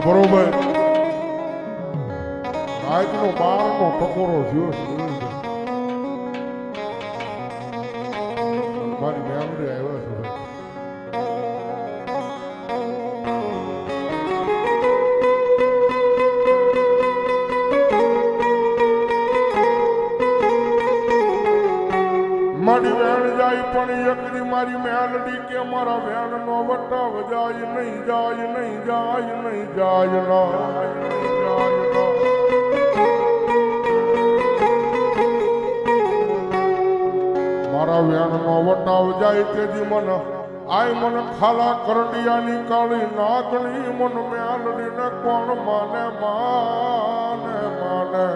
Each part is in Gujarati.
બરોબર રાતનો બારનો ટકોરો છે કે મારા વેણ નો વટાવ જાય નહીં જાય નહીં જાય નહીં, જાય ના, મારા વેણ નો વટાવ જાય તેજી મન આય મન ખાલા કરડિયાની કાળી નાગણી મન મ્યાલડી ને કોણ માને માને માને.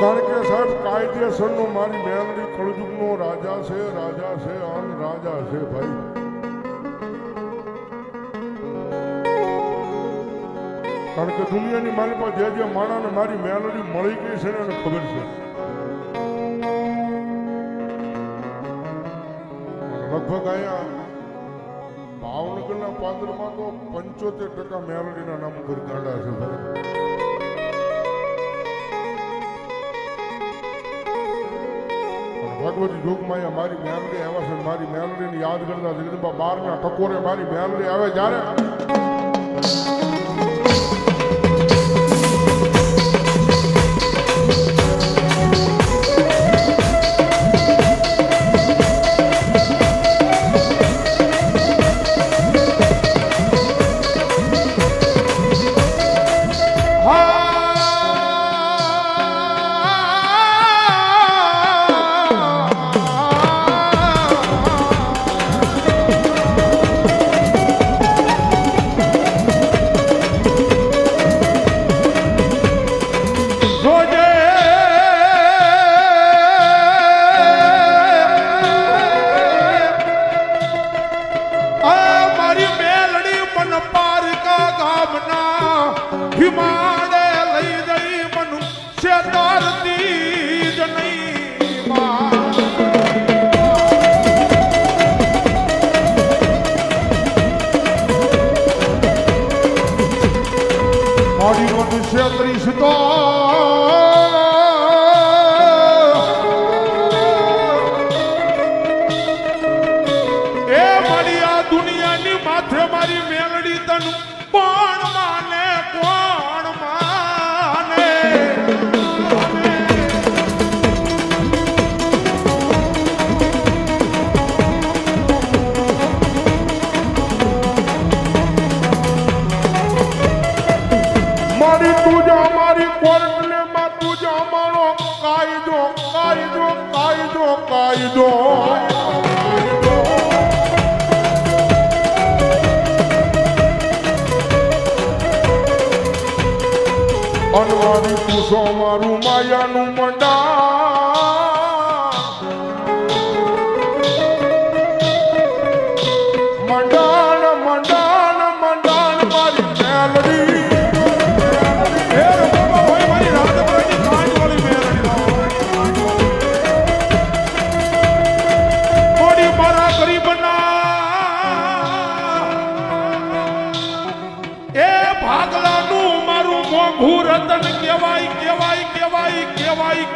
કારણ કે સાહેબ, કાયદેસરનો મારી મેલડી કળજુગનો રાજા છે રાજા છે, આમ રાજા છે ભાઈ. કારણ કે દુનિયાની મારી પાસે જે જે માણાને મારી મેલડી મળી ગઈ છે ને ખબર છે. લગભગ અહીંયા ભાવનગરના પાત્રમાં તો પંચોતેર ટકા મેલડીના નામ ઉપર ગાંડા છે ભાઈ. ભગવતી જોગમાં મારી મેલડી આવ્યા છે મારી મેલડીને યાદ કરતા જગદંબા બારના ટકોરે મારી મેલડી આવે જ્યારે હિમાડે લઈ જઈ મન શેતારતી જ નહીં. મારી મનુષ્ય ત્રીસ તો એ મારી આ દુનિયાની માથે મારી મેલડી તનું પણ માને કોણ અનવારી પૂછો મારું માયાનું મંડા મોંઘું રતન કહેવાય કહેવાય કહેવાય કહેવાય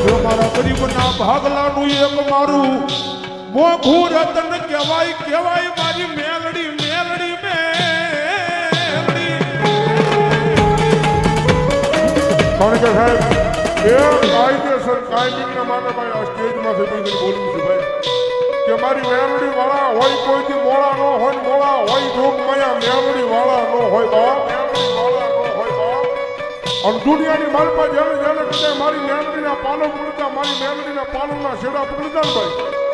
જો ગરીબના ભાગલાનું એક મારું મોઘું રતન કહેવાય. કહેવાય મારી મેલડી મેલડી મેલડી કારણ કે સાહેબ? એ કાયદેસર કાયમીના માને ભાઈ, આ સ્ટેજમાંથી કંઈ બોલવું છે, ભાઈ. કે મારી મેલડી વાળા હોય કોઈથી મોળા ન હોય ને મોળા હોય જોગ માયા મેલડી વાળા ન હોય બા ન અને દુનિયાની પાસે જેને જેને મારી મેલડીના પાલન પકડતા મારી મેલડીના પાલનના છેડા પકડતા ભાઈ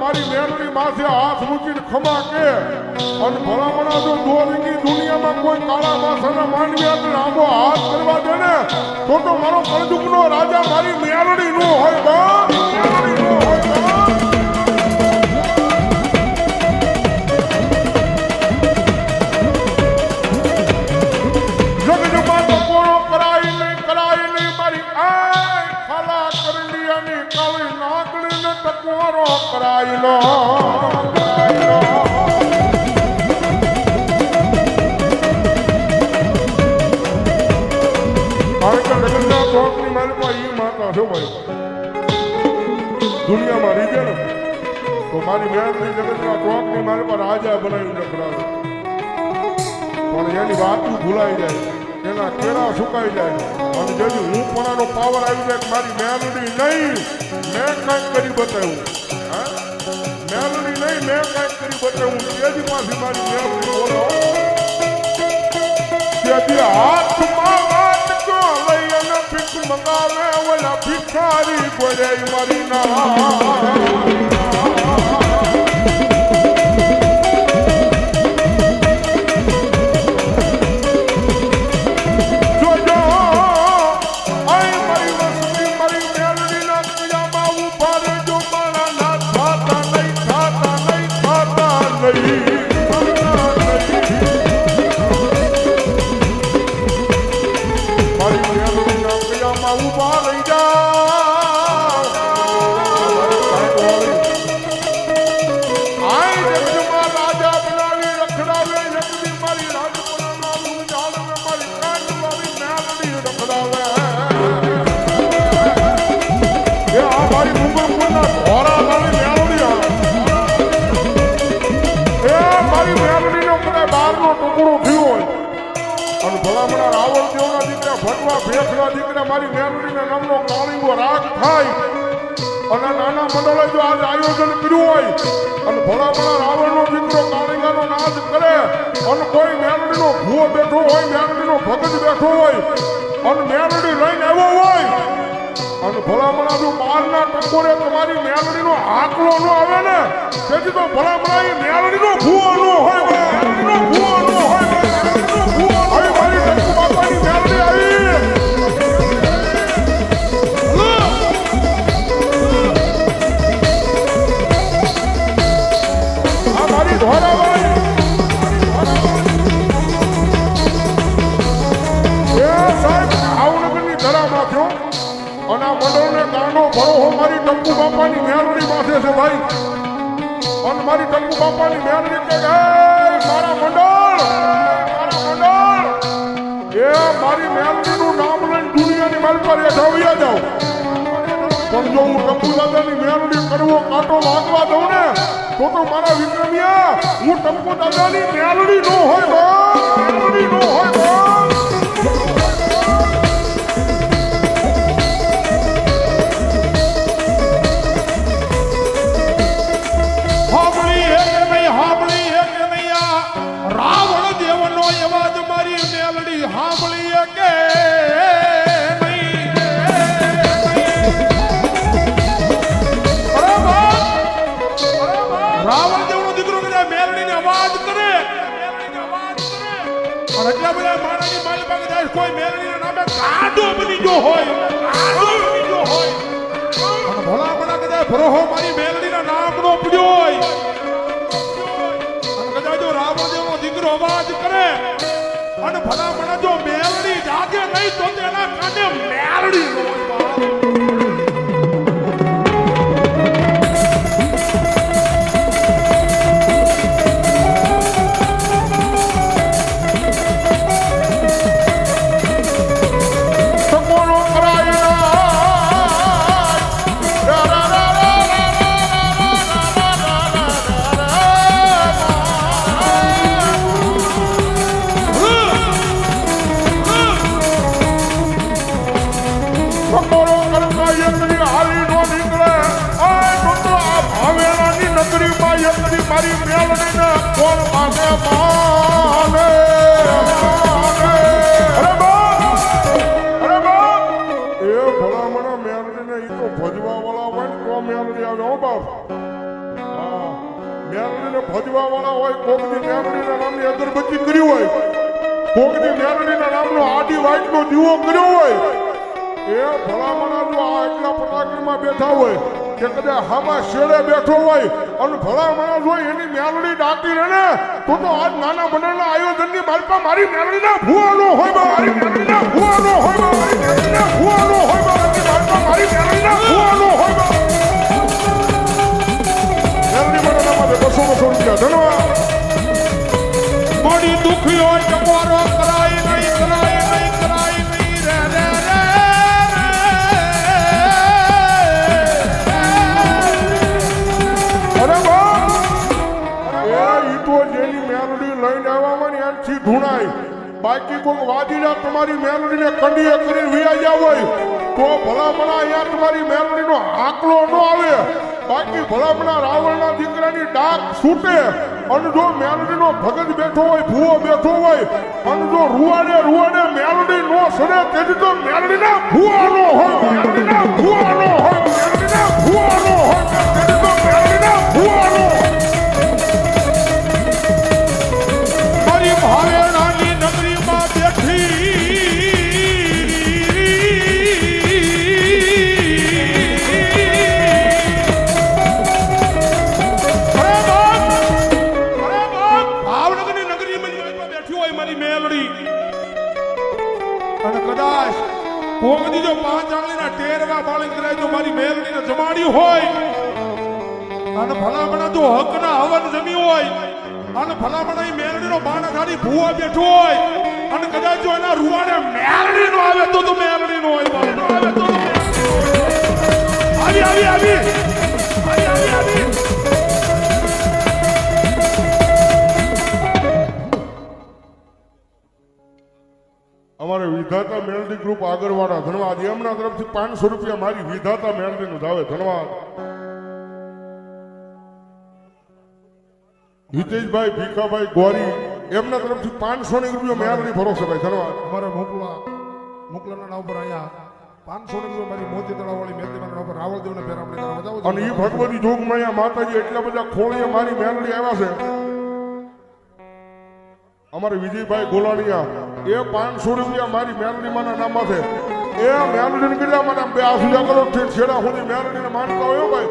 મારી મેલડી માથે હાથ મૂકીને ખમા કે. અને ભલામણા દુનિયામાં કોઈ કાળા માથાના માનવી આપણે આંબો હાથ કરવા દે તો તો મારો કળજુગનો રાજા મારી મેલડી નો હોય બા. નો હોય ભાઈ. દુનિયામાં રીજે ને, તો મારી મહેનતની શોખની મારી પર રાજા બનાવી પણ એની વાતું ભૂલાઈ જાય, એના કેળા સુકાઈ જાય. અને હું પાવર આવી જાય મારી મેલડી નહીં, મેં કાંઈક કરી બતાવ્યું. મેં કાંઈક કરી બતાવ્યું તેથી પાછી મારી મેલડી બોલો તેથી હાથમાં વાટકો લઈ અને ભીખ મંગાવે ઓલા ભિખારી બોલે મારી ના મારી મેલડીના નામનો કાળીંગો રાગ થાય. અને નાના મંડળે જો આજે આયોજન કર્યું હોય, અને ભલામણા રાવણનો દીકરો કાળીંગાનો નાદ કરે, અને કોઈ મેલડીનો ભૂવો બેઠો હોય મેલડીનો ભગત બેઠો હોય, અને મેલડી લઈને આવ્યો હોય, અને ભલામણા જો બહારના ટકોરે તમારી મેલડીનો આકલો ન આવે ને, તેથી તો ભલામણા એ મેલડીનો ભૂવો ન હોય મેલડીનો ભૂવો ગાંડો મારી ટંકુ બાપાની મેલડી પાસે છે ભાઈ. અને મારી ટંકુ બાપાની મેલડી કે મારા મંડળ મારા મંડળ. એ મારી મેલડીનું નામ લઈને દુનિયાની માલ પર હેઠાવ્યા જાઉં. પણ જો હું ટંકુ દાદાની મેલડી કરવો, કાંટો વાગવા દઉં ને, તો તો મારા વિક્રમિયા હું ટંકુ દાદાની મહેરણી નો હોય નો હોય અવાજ કરે. અને ભલા ભલા જો મેલડી જાગે નહીં તો તેના કાને મેલડી નો મેલડીને ભજવા એ ભલામણા જો બેઠા હોય, કે હામાં શેડે બેઠો હોય, અને ભલામણા જો એની મેલડી ડાકી રહે ને તો તો આજ નાના મંડળના આયોજનની માલપા મારી મેલડીના ભૂવાનો હોય મારી કોઈ વાજીડા તમારી મેલડીને કંડીએ કરીને વિયા ગયા હોય, તો ભલામણા અહીંયા તમારી મેલડીનો આંકલો ન આવે. બાકી ભલામણા રાવણના દીકરાની ડાક છૂટે અને જો મેલડીનો ભગત બેઠો હોય, ભૂવો બેઠો હોય, અને જો રૂવાડે રૂવાડે મેલડી નો સડે તેથી તો મેલડીના ભૂવાનો હોય, મેલડીના ભૂવાનો હોય, મેલડીના ભૂવાનો હોય મારી મેલડીને જમાડી હોય, અને ભલામણા જો હકના હવન જમી હોય, અને ભલામણા ઈ બાણ ખાલી ભૂવા બેઠો હોય, અને કદાચ જો એના રૂવાડે મેલડી નો આવે તો તો મેમડીનો હોય. આવે. આવી આવી આવી આવી આવી આવી વિધાતા મેલડી ગ્રુપ આગળવાળા ધન્યવાદ એમના તરફથી પાંચસો રૂપિયા મારી વિધાતા મેલડીનું ધાવે ધન્યવાદ હિતેશભાઈ ભીખાભાઈ ગોરી એમના તરફથી પાંચસો ની રૂપિયા મેળડી ભરોસે ભાઈ. ધન્યવાદ અમારે મોકલા મોકલાના નામ પર અહીંયા પાંચસો રૂપિયા મારી મોતી તળાવ વાળી મેલડીના નામ પર રાવળદેવને ફેરામણી કરવા અને એ ભગવતી જોગમાયા માતાજી એટલા બધા ખોળીએ મારી મેલડી આવ્યા છે. અમારે વિજયભાઈ ગોલાણીયા, એ પાંચસો રૂપિયા મારી મેલડી માના નામમાં છે. એ મેલડીને કેટલા માટે બે આસુ કરો ઠેઠ છેડા સુધી મેલડીને માનતા હોય ભાઈ.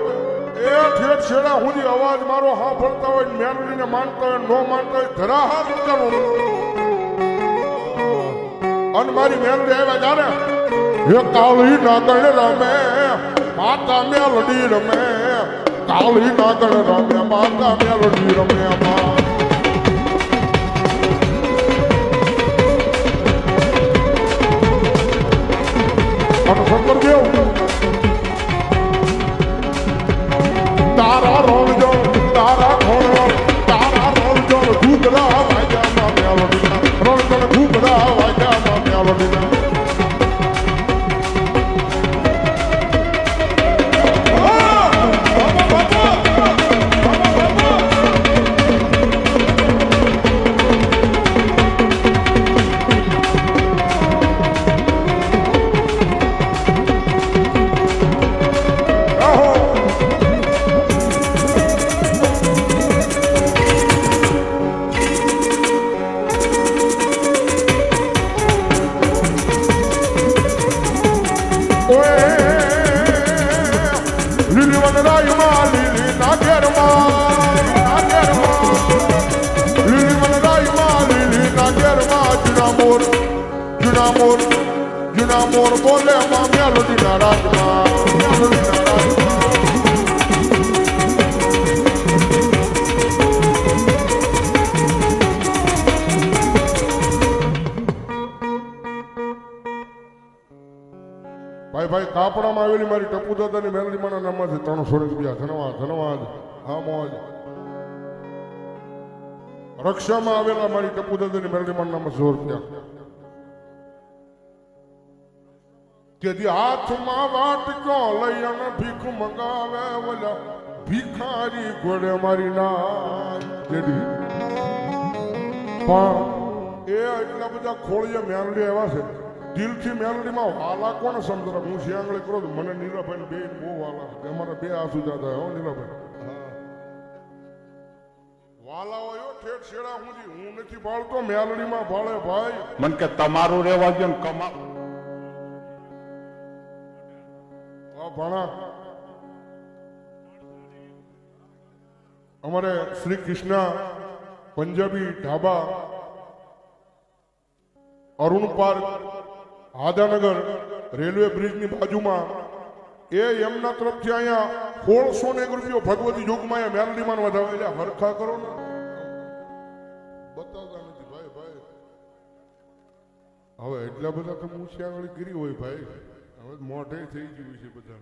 એ ઠેઠ છેડા સુધી અવાજ મારો હા ફરતા હોય મેલડીને માનતા હોય ન માનતા હોય, ધરા હા કરતા અને મારી મેલડી આવ્યા જાણે? હે કાળી નાગણ રમે, માતા મેલડી રમે કાળી નાગણ રમે, માતા મેલડી રમે મા અને શંકર દેવ તારા રોણજો ભાઈ, કાપડામાં આવેલી મારી ટપુ દાદાની મેલડી માના નામમાંથી ત્રણસો રૂપિયા. ધનવાદ ધનવાદ. હા, મોજ. રક્ષામાં આવેલા મારી ટપુ દાદાની મેલડી માના નામમાં સો રૂપિયા. તેથી હાથમાં વાટકો લઈ અને ભીખ મંગાવે ઓલા ભિખારી ઘોડે મારી ના તેથી પણ એ એટલા બધા ખોળીએ મેલડી એવા છે. દિલથી મેલડીમાં વાલા કોણ સમજરા? હું શિયાંગળી કરો. મને નીલાભાઈ બે બહુ વાલા. અમારા બે આસુ જાતા હો નીલાભાઈ. વાલા હોય હો, ઠેઠ છેડા સુધી હું નથી ભાળતો મેલડીમાં ભાળે ભાઈ. મન કે તમારું રહેવા ગયો ને કમા આ ભણા. અમારે શ્રી કૃષ્ણ પંજાબી ઢાબા અરુણ પાર્ક હાદાનગર રેલવે બ્રિજની બાજુમાં એ એમના તરફથી અહીંયા સોળસો ને એક રૂપિયો ભગવતી જોગમાં મેલડીમાં વધાવે એટલે હરખા કરો ને. બતાવતા નથી. ભાઈ ભાઈ. હવે એટલા બધા તો મૂછિયા કરી હોય ભાઈ. હવે મોઢે થઈ ગયું છે બધા